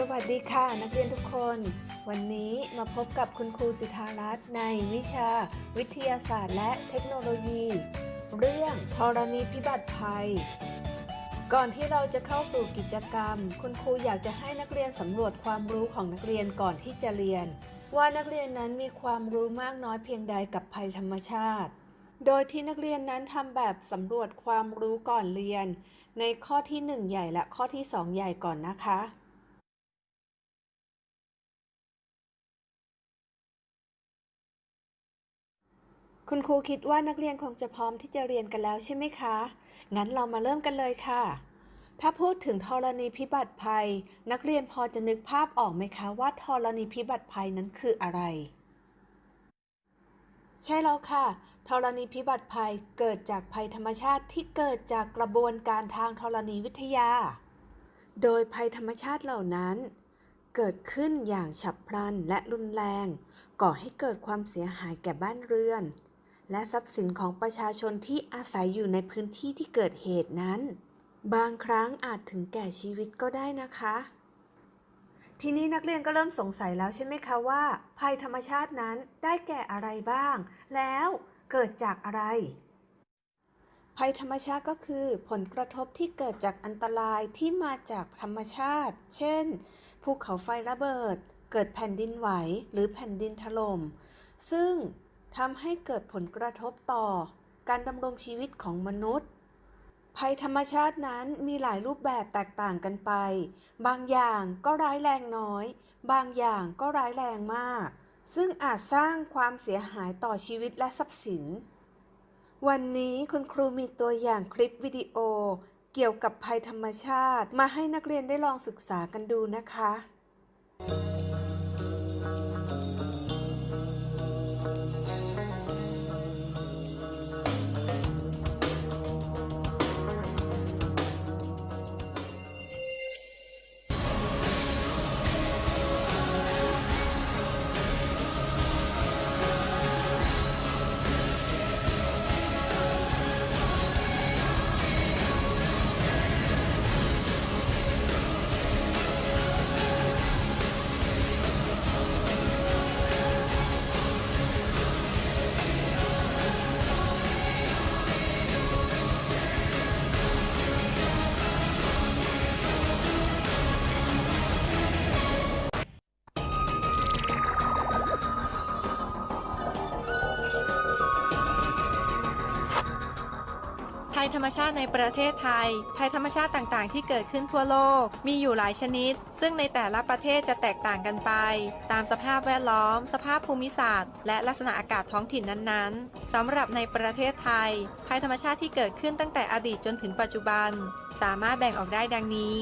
สวัสดีค่ะ นักเรียนทุกคน วันนี้มาพบกับคุณครูจุธารัตน์ในวิชา วิทยาศาสตร์และเทคโนโลยี เรื่องธรณีพิบัติภัย ก่อนที่เราจะเข้าสู่กิจกรรม คุณครูอยากจะให้นักเรียนสำรวจความรู้ของนักเรียนก่อนที่จะเรียน ว่านักเรียนนั้นมีความรู้มากน้อยเพียงใดกับภัยธรรมชาติ โดยที่นักเรียนนั้นทำแบบสำรวจความรู้ก่อนเรียน ในข้อที่ 1 ใหญ่และข้อที่ 2 ใหญ่ก่อนนะคะ คุณครูคิดว่านักเรียนคงจะพร้อมที่จะเรียนกันแล้วใช่ไหมคะ งั้นเรามาเริ่มกันเลยค่ะ ถ้าพูดถึงธรณีพิบัติภัย นักเรียนพอจะนึกภาพออกไหมคะว่าธรณีพิบัติภัยนั้นคืออะไร ใช่แล้วค่ะ ธรณีพิบัติภัยเกิดจากภัยธรรมชาติที่เกิดจากกระบวนการทางธรณีวิทยา โดยภัยธรรมชาติเหล่านั้น เกิดขึ้นอย่างฉับพลันและรุนแรง ก่อให้เกิดความเสียหายแก่บ้านเรือน และทรัพย์สินของประชาชนที่อาศัยอยู่ในพื้นที่ที่เกิดเหตุนั้น บางครั้งอาจถึงแก่ชีวิตก็ได้นะคะ ทีนี้นักเรียนก็เริ่มสงสัยแล้วใช่ไหมคะว่า ภัยธรรมชาตินั้นได้แก่อะไรบ้าง แล้วเกิดจากอะไร ภัยธรรมชาติก็คือผลกระทบที่เกิดจากอันตรายที่มาจากธรรมชาติ เช่น ภูเขาไฟระเบิด เกิดแผ่นดินไหว หรือแผ่นดินถล่ม ซึ่ง ทำให้เกิดผลกระทบต่อ การดำรงชีวิตของมนุษย์ ภัยธรรมชาตินั้นมีหลายรูปแบบแตกต่างกันไป บางอย่างก็ร้ายแรงน้อย บางอย่างก็ร้ายแรงมาก ซึ่งอาจสร้างความเสียหายต่อชีวิตและทรัพย์สิน วันนี้คุณครูมีตัวอย่างคลิปวิดีโอ เกี่ยวกับภัยธรรมชาติมาให้นักเรียนได้ลองศึกษากันดูนะคะ ภัยธรรมชาติในประเทศไทย ภัยธรรมชาติต่างๆ ที่เกิดขึ้นทั่วโลก มีอยู่หลายชนิด ซึ่งในแต่ละประเทศจะแตกต่างกันไป ตามสภาพแวดล้อม สภาพภูมิศาสตร์ และลักษณะอากาศท้องถิ่นนั้นๆ สำหรับในประเทศไทย ภัยธรรมชาติที่เกิดขึ้นตั้งแต่อดีตจนถึงปัจจุบัน สามารถแบ่งออกได้ดังนี้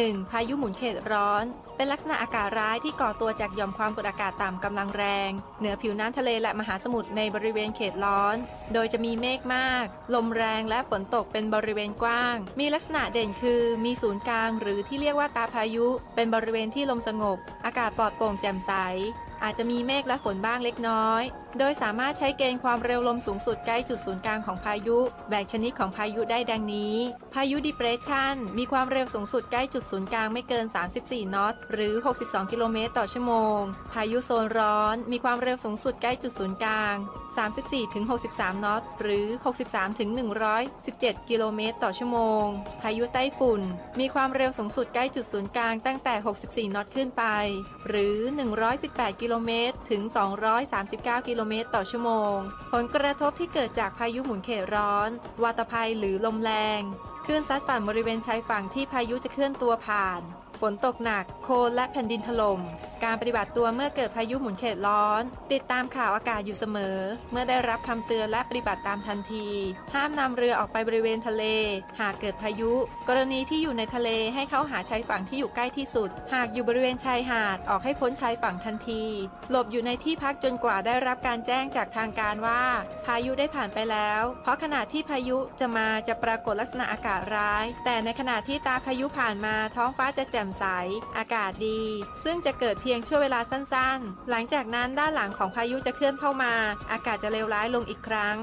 1. พายุหมุนเขตร้อน เป็นลักษณะอากาศร้ายที่ก่อตัวจากหย่อมความกดอากาศต่ำกำลังแรง เหนือผิวน้ำทะเลและมหาสมุทรในบริเวณเขตร้อน โดยจะมีเมฆมาก ลมแรงและฝนตกเป็นบริเวณกว้าง มีลักษณะเด่นคือ มีศูนย์กลาง หรือที่เรียกว่าตาพายุ เป็นบริเวณที่ลมสงบ อากาศปลอดโปร่งแจ่มใส อาจจะมีเมฆและฝนบ้างเล็กน้อย โดยสามารถใช้เกณฑ์ความเร็วลมสูงสุดใกล้จุดศูนย์กลางของพายุ แบ่งชนิดของพายุได้ดังนี้ พายุ depression มีความเร็วสูงสุดใกล้จุดศูนย์กลางไม่เกิน 34 นอต หรือ 62 กิโลเมตรต่อชั่วโมง พายุโซนร้อน มีความเร็วสูงสุดใกล้จุดศูนย์กลาง34-63 นอต หรือ 63-117 กิโลเมตรต่อชั่วโมง พายุไต้ฝุ่น มีความเร็วสูงสุดใกล้จุดศูนย์กลางตั้งแต่ 64 นอตขึ้นไป หรือ 118 กิโลเมตร ถึง 239 กิโลเมตรต่อชั่วโมง ผลกระทบที่เกิดจากพายุหมุนเขตร้อน วาตภัยหรือลมแรง คลื่นซัดฝั่งบริเวณชายฝั่งที่พายุจะเคลื่อนตัวผ่าน ฝนตกหนัก โคลนและแผ่นดินถล่ม การปฏิบัติตัวเมื่อเกิดพายุหมุนเขตร้อน ติดตามข่าวอากาศอยู่เสมอ เมื่อได้รับคำเตือนและปฏิบัติตามทันที ห้ามนำเรือออกไปบริเวณทะเล หากเกิดพายุ กรณีที่อยู่ในทะเลให้เข้าหาชายฝั่งที่อยู่ใกล้ที่สุด หากอยู่บริเวณชายหาดออกให้พ้นชายฝั่งทันที หลบอยู่ในที่พักจนกว่าได้รับการแจ้งจากทางการว่า พายุได้ผ่านไปแล้ว เพราะขณะที่พายุจะมาจะปรากฏลักษณะอากาศร้าย แต่ในขณะที่ตาพายุผ่านมาท้องฟ้าจะแจ่มใส อากาศดี ซึ่งจะเกิดเพียงช่วงเวลาสั้นๆ หลังจากนั้นด้านหลังของพายุจะเคลื่อนเข้ามา อากาศจะเลวร้ายลงอีกครั้ง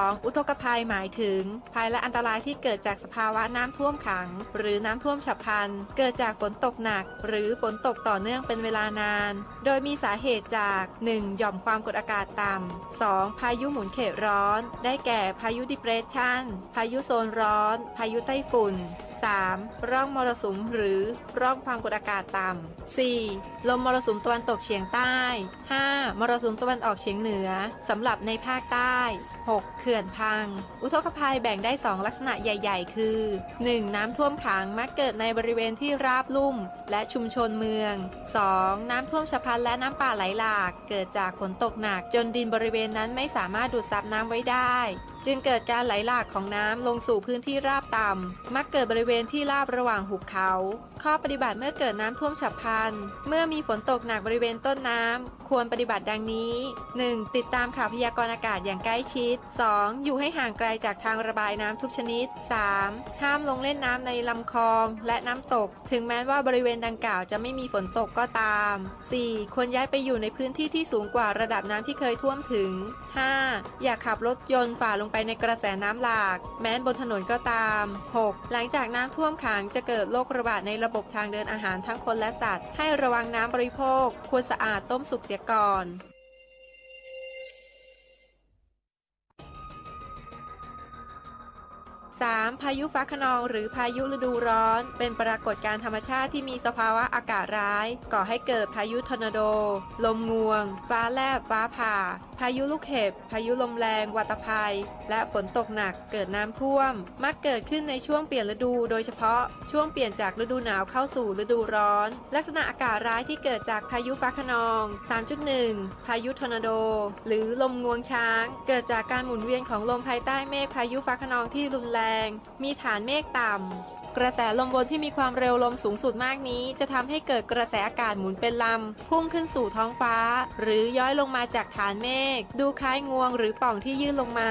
2. อุทกภัยหมายถึง ภัยและอันตรายที่เกิดจากสภาวะน้ำท่วมขัง หรือน้ำท่วมฉับพลัน เกิดจากฝนตกหนัก หรือฝนตกต่อเนื่องเป็นเวลานาน โดยมีสาเหตุจาก 1. หย่อมความกดอากาศต่ำ 2. พายุหมุนเขตร้อน ได้แก่พายุดิเพรสชันพายุโซนร้อน พายุไต้ฝุ่น 3. ร่องมรสุมหรือร่องความกดอากาศต่ำ 4. ลมมรสุมตะวันตกเฉียงใต้ 5. มรสุมตะวันออกเฉียงเหนือสำหรับในภาคใต้ 6. เขื่อนพัง อุทกภัยแบ่งได้ 2 ลักษณะใหญ่ ๆ คือ 1. น้ำท่วมขังมักเกิดในบริเวณที่ราบลุ่ม และชุมชนเมือง 2. น้ำท่วมฉับพลันและน้ำป่าไหลหลาก เกิดจากฝนตกหนักจนดินบริเวณนั้นไม่สามารถดูดซับน้ำไว้ได้ จึงเกิดการไหลหลากของน้ำลงสู่พื้นที่ราบต่ำ มักเกิดบริเวณที่ราบระหว่างหุบเขา ข้อปฏิบัติเมื่อเกิดน้ำท่วมฉับพลัน เมื่อมีฝนตกหนักบริเวณต้นน้ำ ควรปฏิบัติดังนี้ 1. ติดตามข่าวพยากรณ์อากาศอย่างใกล้ชิด 2. อยู่ให้ห่างไกลจากทางระบายน้ำทุกชนิด 3. ห้ามลงเล่นน้ำในลำคลองและน้ำตก ถึงแม้ว่าบริเวณดังกล่าวจะไม่มีฝนตกก็ตาม 4. ควรย้ายไปอยู่ในพื้นที่ที่สูงกว่าระดับน้ำที่เคยท่วมถึง 5. อย่าขับรถยนต์ฝ่าลงไปไปในกระแสน้ำหลาก แม้นบนถนนก็ตาม 6. หลังจากน้ำท่วมขังจะเกิดโรคระบาดในระบบทางเดินอาหารทั้งคนและสัตว์ ให้ระวังน้ำบริโภค ควรสะอาดต้มสุกเสียก่อน 3. พายุฟ้าคะนองหรือพายุฤดูร้อน เป็นปรากฏการณ์ธรรมชาติที่มีสภาวะอากาศร้าย ก่อให้เกิดพายุทอร์นาโด ลมงวง ฟ้าแลบ ฟ้าผ่า พายุลูกเห็บ พายุลมแรง วัตภัย และฝนตกหนักเกิดน้ำท่วม มักเกิดขึ้นในช่วงเปลี่ยนฤดู โดยเฉพาะช่วงเปลี่ยนจากฤดูหนาวเข้าสู่ฤดูร้อน ลักษณะอากาศร้ายที่เกิดจากพายุฟ้าคะนอง 3.1 พายุทอร์นาโด หรือลมงวงช้าง เกิดจากการหมุนเวียนของลมภายใต้เมฆพายุฟ้าคะนองที่รุนแรงมีฐานเมฆต่ำ กระแสลมวนที่มีความเร็วลมสูงสุดมากนี้ จะทำให้เกิดกระแสอากาศหมุนเป็นลำ พุ่งขึ้นสู่ท้องฟ้า หรือย้อยลงมาจากฐานเมฆ ดูคล้ายงวงหรือป่องที่ยื่นลงมา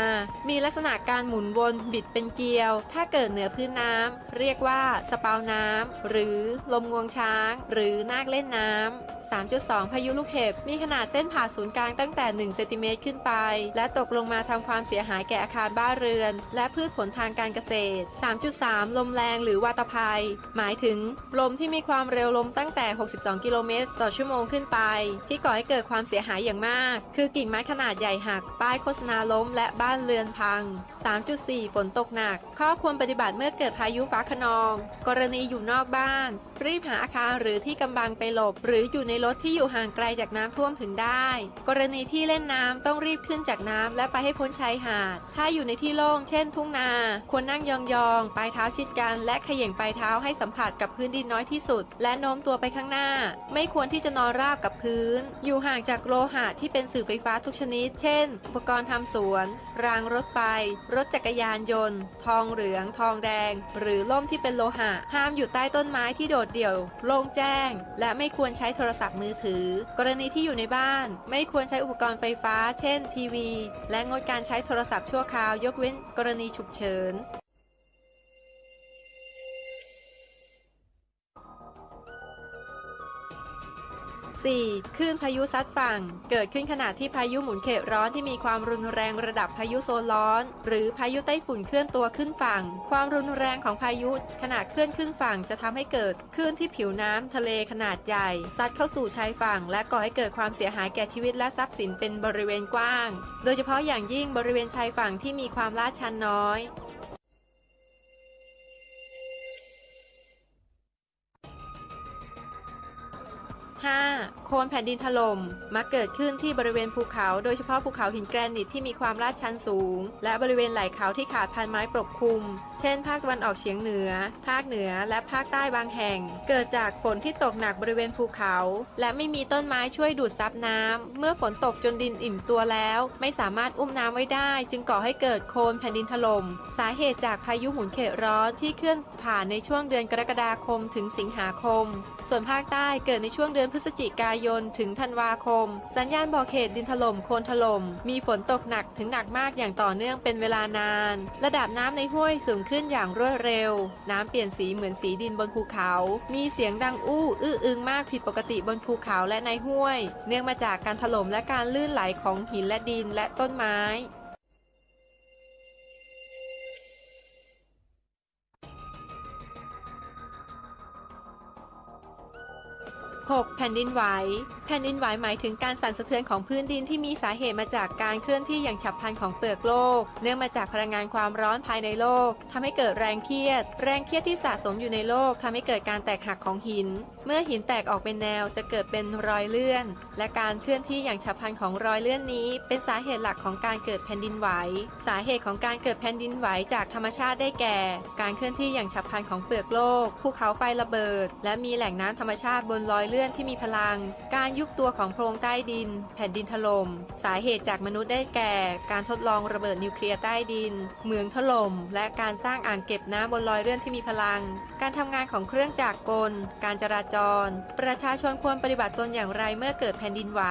มีลักษณะการหมุนวนบิดเป็นเกลียว ถ้าเกิดเหนือพื้นน้ำเรียกว่าสเปาน้ำหรือลมงวงช้าง หรือนาคเล่นน้ำ3.2 พายุลูกเห็บ มีขนาดเส้นผ่าศูนย์กลางตั้งแต่ 1 เซนติเมตรขึ้นไป และตกลงมาทำความเสียหายแก่อาคารบ้านเรือน และพืชผลทางการเกษตร 3.3 ลมแรงหรือวาตภัย หมายถึง ลมที่มีความเร็วลมตั้งแต่ 62 กิโลเมตรต่อชั่วโมงขึ้นไป ที่ก่อให้เกิดความเสียหายอย่างมาก คือกิ่งไม้ขนาดใหญ่หัก ป้ายโฆษณาล้ม และบ้านเรือนพัง 3.4 ฝนตกหนัก ข้อควรปฏิบัติเมื่อเกิดพายุฟ้าคะนอง กรณีอยู่นอกบ้าน รีบหาอาคารหรือที่กำบังไปหลบ หรืออยู่ในรถที่อยู่ห่างไกลจากน้ำท่วมถึงได้ กรณีที่เล่นน้ำต้องรีบขึ้นจากน้ำและไปให้พ้นชายหาด ถ้าอยู่ในที่โล่งเช่นทุ่งนา ควรนั่งยองๆปลายเท้าชิดกัน และเขย่งปลายเท้าให้สัมผัสกับพื้นดินน้อยที่สุด และโน้มตัวไปข้างหน้า ไม่ควรที่จะนอนราบกับพื้น อยู่ห่างจากโลหะที่เป็นสื่อไฟฟ้าทุกชนิด เช่น อุปกรณ์ทำสวน รางรถไฟ รถจักรยานยนต์ ทองเหลือง ทองแดง หรือล่มที่เป็นโลหะ ห้ามอยู่ใต้ต้นไม้ที่โดดเดี่ยว โล่งแจ้ง และไม่ควรใช้โทรศัพท์มือถือ กรณีที่อยู่ในบ้าน ไม่ควรใช้อุปกรณ์ไฟฟ้า เช่น ทีวี และงดการใช้โทรศัพท์ชั่วคราว ยกเว้นกรณีฉุกเฉิน 4. คลื่นพายุซัดฝั่ง เกิดขึ้นขณะที่พายุหมุนเขตร้อนที่มีความรุนแรงระดับพายุโซนร้อน หรือพายุไต้ฝุ่นเคลื่อนตัวขึ้นฝั่ง ความรุนแรงของพายุขณะเคลื่อนขึ้นฝั่งจะทำให้เกิดคลื่นที่ผิวน้ำทะเลขนาดใหญ่ ซัดเข้าสู่ชายฝั่ง และก่อให้เกิดความเสียหายแก่ชีวิตและทรัพย์สินเป็นบริเวณกว้าง โดยเฉพาะอย่างยิ่งบริเวณชายฝั่งที่มีความลาดชันน้อย โคลนแผ่นดินถล่มมักเกิดขึ้นที่บริเวณภูเขาโดยเฉพาะภูเขาหินแกรนิตที่มีความลาดชันสูง และบริเวณไหล่เขาที่ขาดพันไม้ปกคลุม เช่น ภาคตะวันออกเฉียงเหนือ ภาคเหนือและภาคใต้บางแห่ง เกิดจากฝนที่ตกหนักบริเวณภูเขา และไม่มีต้นไม้ช่วยดูดซับน้ำเมื่อฝนตกจนดินอิ่มตัวแล้ว ไม่สามารถอุ้มน้ำไว้ได้ จึงก่อให้เกิดโคลนแผ่นดินถล่มสาเหตุจากพายุหมุนเขตร้อนที่เคลื่อนผ่านในช่วงเดือนกรกฎาคมถึงสิงหาคม ส่วนภาคใต้เกิดในช่วงเดือนพฤศจิกายนถึงธันวาคม สัญญาณบอกเหตุดินถล่มโคลนถล่ม มีฝนตกหนักถึงหนักมากอย่างต่อเนื่องเป็นเวลานาน ระดับน้ำในห้วยสูงขึ้นอย่างรวดเร็ว น้ำเปลี่ยนสีเหมือนสีดินบนภูเขา มีเสียงดังอู้อื้ออึงมากผิดปกติบนภูเขาและในห้วย เนื่องมาจากการถล่มและการลื่นไหลของหินและดินและต้นไม้ 6. แผ่นดินไหว แผ่นดินไหวหมายถึงการสั่นสะเทือนของพื้นดินที่มีสาเหตุมาจากการเคลื่อนที่อย่างฉับพลันของเปลือกโลก เนื่องมาจากพลังงานความร้อนภายในโลกทำให้เกิดแรงเครียด แรงเครียดที่สะสมอยู่ในโลกทำให้เกิดการแตกหักของหิน เมื่อหินแตกออกเป็นแนวจะเกิดเป็นรอยเลื่อน และการเคลื่อนที่อย่างฉับพลันของรอยเลื่อนนี้ เป็นสาเหตุหลักของการเกิดแผ่นดินไหว สาเหตุของการเกิดแผ่นดินไหวจากธรรมชาติได้แก่ การเคลื่อนที่อย่างฉับพลันของเปลือกโลก ภูเขาไฟระเบิด และมีแหล่งน้ำธรรมชาติบนรอยเลื่อนลื่อนที่มีพลัง การยุบตัวของโพรงใต้ดิน แผ่นดินถล่ม สาเหตุจากมนุษย์ได้แก่ การทดลองระเบิดนิวเคลียร์ใต้ดิน เมืองถล่ม และการสร้างอ่างเก็บน้ำบนรอยเลื่อนที่มีพลัง การทำงานของเครื่องจักรกล การจราจร ประชาชนควรปฏิบัติตนอย่างไรเมื่อเกิดแผ่นดินไหว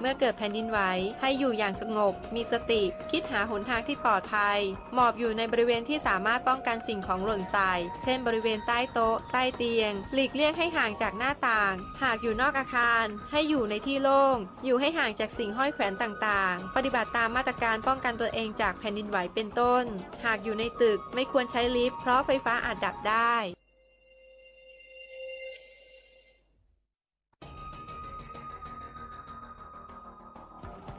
เมื่อเกิดแผ่นดินไหว ให้อยู่อย่างสงบ มีสติ คิดหาหนทางที่ปลอดภัย หมอบอยู่ในบริเวณที่สามารถป้องกันสิ่งของหล่นใส่ เช่น บริเวณใต้โต๊ะ ใต้เตียง หลีกเลี่ยงให้ห่างจากหน้าต่างหากอยู่นอกอาคาร ให้อยู่ในที่โล่ง อยู่ให้ห่างจากสิ่งห้อยแขวนต่างๆ ปฏิบัติตามมาตรการป้องกันตัวเองจากแผ่นดินไหวเป็นต้น หากอยู่ในตึกไม่ควรใช้ลิฟต์เพราะไฟฟ้าอาจดับได้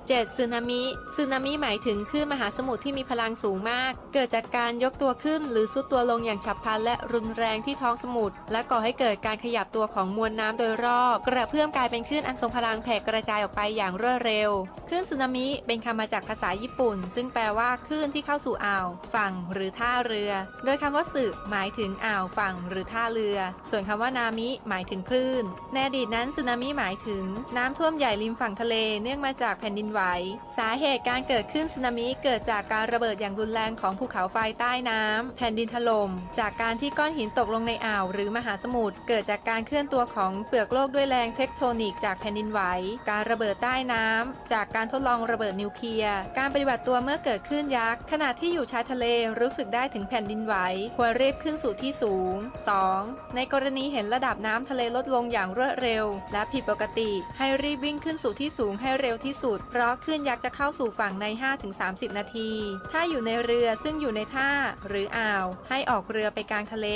7. สึนามิสึนามิหมายถึงคลื่นมหาสมุทรที่มีพลังสูงมาก เกิดจากการยกตัวขึ้นหรือซุดตัวลงอย่างฉับพลันและรุนแรงที่ท้องสมุทรและก่อให้เกิดการขยับตัวของมวลน้ำโดยรอบ กระเพื่อมกลายเป็นคลื่นอันทรงพลังแผ่กระจายออกไปอย่างรวดเร็ว คลื่นสึนามิเป็นคำมาจากภาษาญี่ปุ่น ซึ่งแปลว่าคลื่นที่เข้าสู่อ่าว ฝั่งหรือท่าเรือ โดยคำว่าสึหมายถึงอ่าวฝั่งหรือท่าเรือ ส่วนคำว่านามิหมายถึงคลื่นในอดีตนั้นสึนามิหมายถึงน้ำท่วมใหญ่ริมฝั่งทะเลเนื่องมาจากแผ่นดินไหว สาเหตุการเกิดขึ้นสึนามิเกิดจากการระเบิดอย่างรุนแรงของภูเขาไฟใต้น้ำแผ่นดินถล่มจากการที่ก้อนหินตกลงในอ่าว หรือมหาสมุทรเกิดจากการเคลื่อนตัวของเปลือกโลกด้วยแรงเทคโทนิกจากแผ่นดินไหว การระเบิดใต้น้ำจากการทดลองระเบิดนิวเคลียร์ การปฏิบัติตัวเมื่อเกิดขึ้นยักษ์ขณะที่อยู่ชายทะเลรู้สึกได้ถึงแผ่นดินไหว ควรรีบขึ้นสู่ที่สูง 2. ในกรณีเห็นระดับน้ำทะเลลดลงอย่างรวดเร็ว และผิดปกติ ให้รีบวิ่งขึ้นสู่ที่สูงให้เร็วที่สุด เพราะคลื่นยักษ์จะเข้าสู่ฝั่งใน 5-30 นาที ถ้าอยู่ในเรือซึ่งอยู่ในท่า หรืออ่าว ให้ออกเรือไปกลางทะเล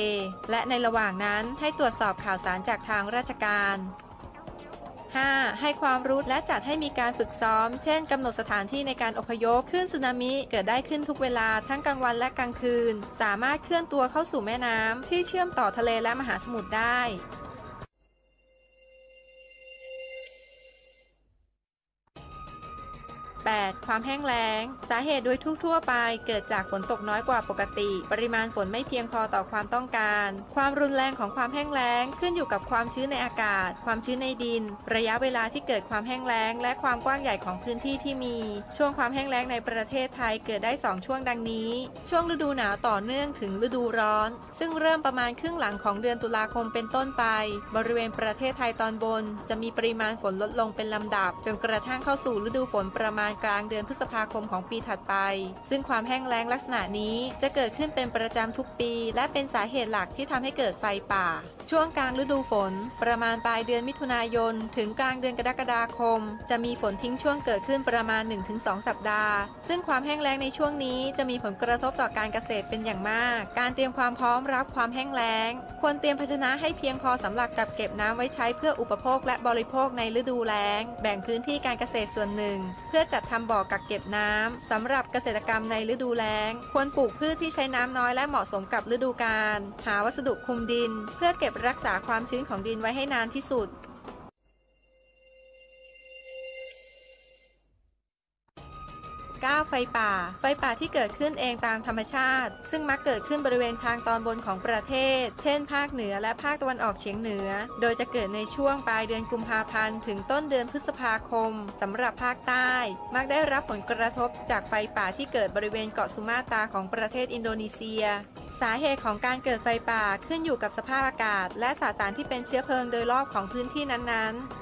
และในระหว่างนั้นให้ตรวจสอบข่าวสารจากทางราชการ 5. ให้ความรู้และจัดให้มีการฝึกซ้อม เช่นกำหนดสถานที่ในการอพยพคลื่นสึนามิเกิดได้ขึ้นทุกเวลาทั้งกลางวันและกลางคืน สามารถเคลื่อนตัวเข้าสู่แม่น้ำที่เชื่อมต่อทะเลและมหาสมุทรได้ 8. ความแห้งแล้ง สาเหตุโดยทั่วๆไป เกิดจากฝนตกน้อยกว่าปกติ ปริมาณฝนไม่เพียงพอต่อความต้องการ ความรุนแรงของความแห้งแล้ง ขึ้นอยู่กับความชื้นในอากาศ ความชื้นในดิน ระยะเวลาที่เกิดความแห้งแล้ง และความกว้างใหญ่ของพื้นที่ที่มี ช่วงความแห้งแล้งในประเทศไทยเกิดได้ 2 ช่วงดังนี้ ช่วงฤดูหนาวต่อเนื่องถึงฤดูร้อน ซึ่งเริ่มประมาณครึ่งหลังของเดือนตุลาคมเป็นต้นไป บริเวณประเทศไทยตอนบน จะมีปริมาณฝนลดลงเป็นลำดับ จนกระทั่งเข้าสู่ฤดูฝนประมาณกลางเดือนพฤษภาคมของปีถัดไป ซึ่งความแห้งแล้งลักษณะนี้จะเกิดขึ้นเป็นประจำทุกปี และเป็นสาเหตุหลักที่ทำให้เกิดไฟป่าช่วงกลางฤดูฝน ประมาณปลายเดือนมิถุนายน ถึงกลางเดือนกรกฎาคม จะมีฝนทิ้งช่วงเกิดขึ้นประมาณ 1-2 สัปดาห์ ซึ่งความแห้งแล้งในช่วงนี้จะมีผลกระทบต่อการเกษตรเป็นอย่างมาก การเตรียมความพร้อมรับความแห้งแล้ง ควรเตรียมภาชนะให้เพียงพอสำหรับกักเก็บน้ำไว้ใช้เพื่ออุปโภคและบริโภคในฤดูแล้ง แบ่งพื้นที่การเกษตรส่วนหนึ่ง เพื่อจัดทำบ่อกักเก็บน้ำสำหรับเกษตรกรรมในฤดูแล้ง ควรปลูกพืชที่ใช้น้ำน้อยและเหมาะสมกับฤดูกาล หาวัสดุคุมดิน เพื่อเก็บรักษาความชื้นของดินไว้ให้นานที่สุด 9. ไฟป่า ไฟป่าที่เกิดขึ้นเองตามธรรมชาติ ซึ่งมักเกิดขึ้นบริเวณทางตอนบนของประเทศ เช่น ภาคเหนือและภาคตะวันออกเฉียงเหนือ โดยจะเกิดในช่วงปลายเดือนกุมภาพันธ์ถึงต้นเดือนพฤษภาคม สำหรับภาคใต้ มักได้รับผลกระทบจากไฟป่าที่เกิดบริเวณเกาะสุมาตราของประเทศอินโดนีเซีย สาเหตุของการเกิดไฟป่าขึ้นอยู่กับสภาพอากาศ และสาสารที่เป็นเชื้อเพลิงโดยรอบของพื้นที่นั้นๆ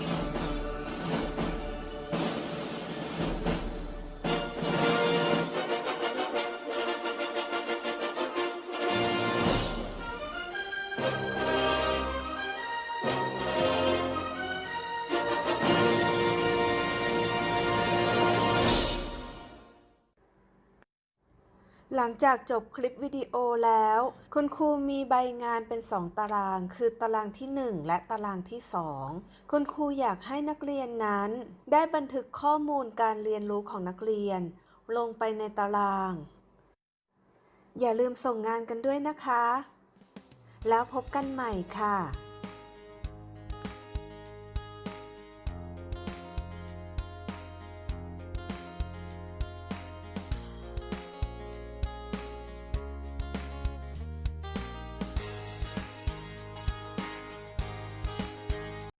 you ลังจากจบคลิปวิดีโอแล้ว คุณครูมีใบงานเป็น 2 ตาราง คือตารางที่ 1 และตารางที่ 2 คุณครูอยากให้นักเรียนนั้น ได้บันทึกข้อมูลการเรียนรู้ของนักเรียน ลงไปในตาราง อย่าลืมส่งงานกันด้วยนะคะ แล้วพบกันใหม่ค่ะ